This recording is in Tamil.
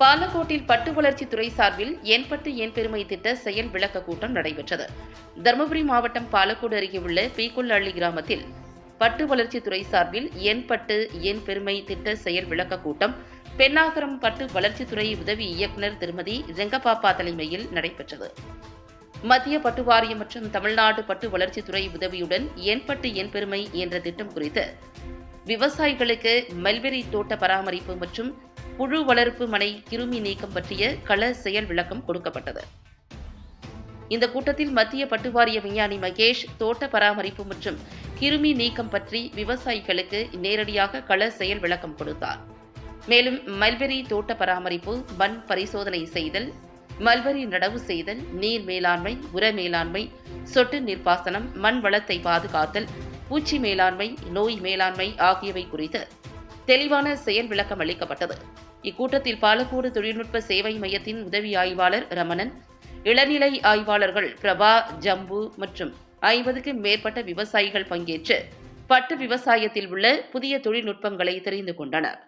பாலக்கோட்டில் பட்டு வளர்ச்சி துறை சார்பில் என் பட்டு என் பெருமை திட்ட செயல் விளக்க கூட்டம் நடைபெற்றது. தருமபுரி மாவட்டம் பாலக்கோடு அருகே உள்ள பீக்குள்ளள்ளி கிராமத்தில் பட்டு வளர்ச்சித்துறை சார்பில் என் பட்டு என் பெருமை திட்ட செயல் விளக்க கூட்டம் பெண்ணாகரம் பட்டு வளர்ச்சித்துறை உதவி இயக்குநர் திருமதி ரெங்கபாப்பா தலைமையில் நடைபெற்றது. மத்திய பட்டு வாரியம் மற்றும் தமிழ்நாடு பட்டு வளர்ச்சித்துறை உதவியுடன் என் பட்டு என் பெருமை என்ற திட்டம் குறித்து விவசாயிகளுக்கு மல்பெரி தோட்ட பராமரிப்பு மற்றும் புழு வளர்ப்பு மனை கிருமி நீக்கம் பற்றிய கள செயல் விளக்கம் கொடுக்கப்பட்டது. இந்த கூட்டத்தில் மத்திய பட்டுவாரிய விஞ்ஞானி மகேஷ் தோட்ட பராமரிப்பு மற்றும் கிருமி நீக்கம் பற்றி விவசாயிகளுக்கு நேரடியாக கள செயல் விளக்கம் கொடுத்தார். மேலும் மல்பெரி தோட்ட பராமரிப்பு மண் பரிசோதனை செய்தல் மல்பெரி நடவு செய்தல் நீர் மேலாண்மை உர மேலாண்மை சொட்டு நீர்ப்பாசனம் மண் வளத்தை பாதுகாத்தல் பூச்சி மேலாண்மை நோய் மேலாண்மை ஆகியவை குறித்து தெளிவான செயல் விளக்கம் அளிக்கப்பட்டது. இக்கூட்டத்தில் பாலக்கோடு தொழில்நுட்ப சேவை மையத்தின் உதவி ஆய்வாளர் ரமணன் இளநிலை ஆய்வாளர்கள் பிரபா ஜம்பு மற்றும் ஐம்பதுக்கும் மேற்பட்ட விவசாயிகள் பங்கேற்று பட்டு விவசாயத்தில் உள்ள புதிய தொழில்நுட்பங்களை தெரிந்து கொண்டனர்.